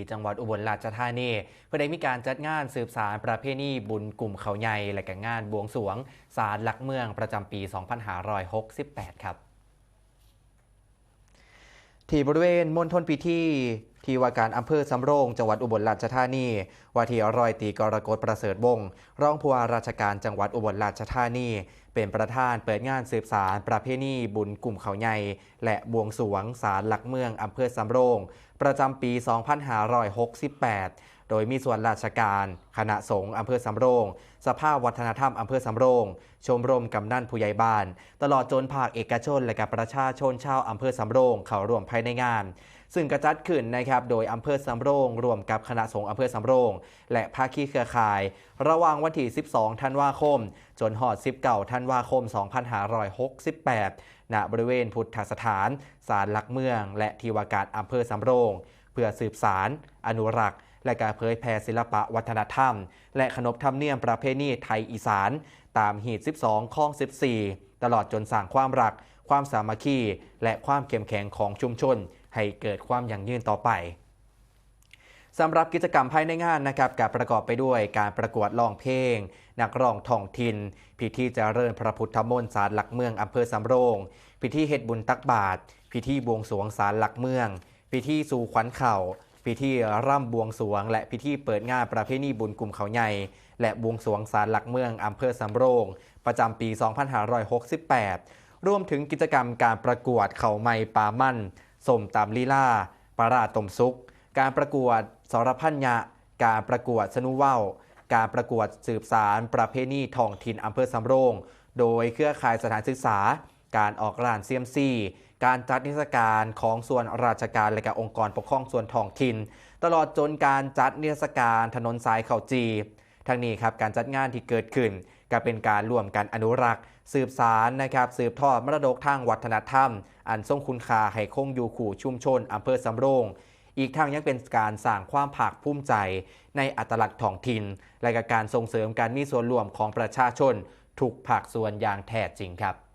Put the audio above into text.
ีจังหวัดอุบลราชธานีเพื่อได้มีการจัดงานสืบสารประเพณีบุญกลุ่มเขาใหญ่และกงานบวงสรวงศาลหลักเมืองประจำปี 2568 ครับที่บริเวณมณฑลพิธี ที่ว่าการอำเภอสำโรงจังหวัดอุบลราชธานีว่าที่รอยตีกรกฎประเสริฐวงศ์รองผู้ว่าราชการจังหวัดอุบลราชธานี เป็นประธานเปิดงานสืบสารประเพณีบุญกลุ่มเขาใหญ่และบวงสรวงศาลหลักเมืองอำเภอสำโรง ประจำปี 2568 โดยมีส่วนราชการคณะสงฆ์อำเภอสำโรง สภาพวัฒนธรรมอำเภอสำโรง ชมรมกำนันผู้ใหญ่บ้าน ตลอดจนภาคเอกชนและกับประชาชนชาวอำเภอสำโรง เข้าร่วมภายในงาน ซึ่งกระจัดขึ้นนะครับโดยอำเภอสำโรง รวมกับคณะสงฆ์อำเภอสำโรง และภาคีเครือข่าย ระหว่างวันที่ 12 ธันวาคม จนหอด 19 ธันวาคม 2568 ณ บริเวณพุทธสถาน ศาลหลักเมือง และที่ว่าการอำเภอสำโรง เพื่อสืบสาร อนุรักษ์และการเผยแผ่ศิลปะวัฒนธรรม และขนบธรรมเนียมประเพณีไทยอีสาน ตามหีด 12 ข้อง 14 ตลอดจนสร้างความรัก ความสามัคคี และความเข้มแข็งของชุมชน ให้เกิดความยั่งยืนต่อไปสำหรับกิจกรรมภายในงานนะครับการประกอบไปด้วยการประกวดร้องเพลง นักร้องท้องถิ่นพิธีเจริญพระพุทธมนต์ศาลหลักเมืองอำเภอสำโรง พิธีเฮ็ดบุญตักบาตรพิธีบวงสรวงศาลหลักเมือง พิธีสู่ขวัญเข่า พิธีร่ำบวงสรวง และพิธีเปิดงานประเพณีบุญกลุ่มเขาใหญ่ และบวงสรวงศาลหลักเมืองอำเภอสำโรง ประจำปี 2568 รวมถึงกิจกรรมการประกวดเข่าไม้ปามั่น สมตามลีลาปลาราต้มซุก การประกวดสรพัญญะการประกวดสนุว่าวการประกวดสืบสารประเพณีท้องถิ่นอำเภอสำโรง โดยเครือข่ายสถานศึกษา การออกร้านเซียมซีการจัดนิทรรศการของส่วนราชการและกับองค์กรปกครองส่วนท้องถิ่น ตลอดจนการจัดนิทรรศการถนนสายเข่าจี ทั้งนี้ครับการจัดงานที่เกิดขึ้น ก็เป็นการร่วมกันอนุรักษ์ สืบสารนะครับสืบทอดมรดกทางวัฒนธรรม อันทรงคุณค่าให้คงอยู่ขู่ชุมชนอำเภอสำโรงอีกทั้งยังเป็นการสร้างความภาคภูมิใจ ในอัตลักษณ์ท้องถิ่น และกการส่งเสริมการมีส่วนร่วมของประชาชนทุกภาคส่วนอย่างแท้จริงครับ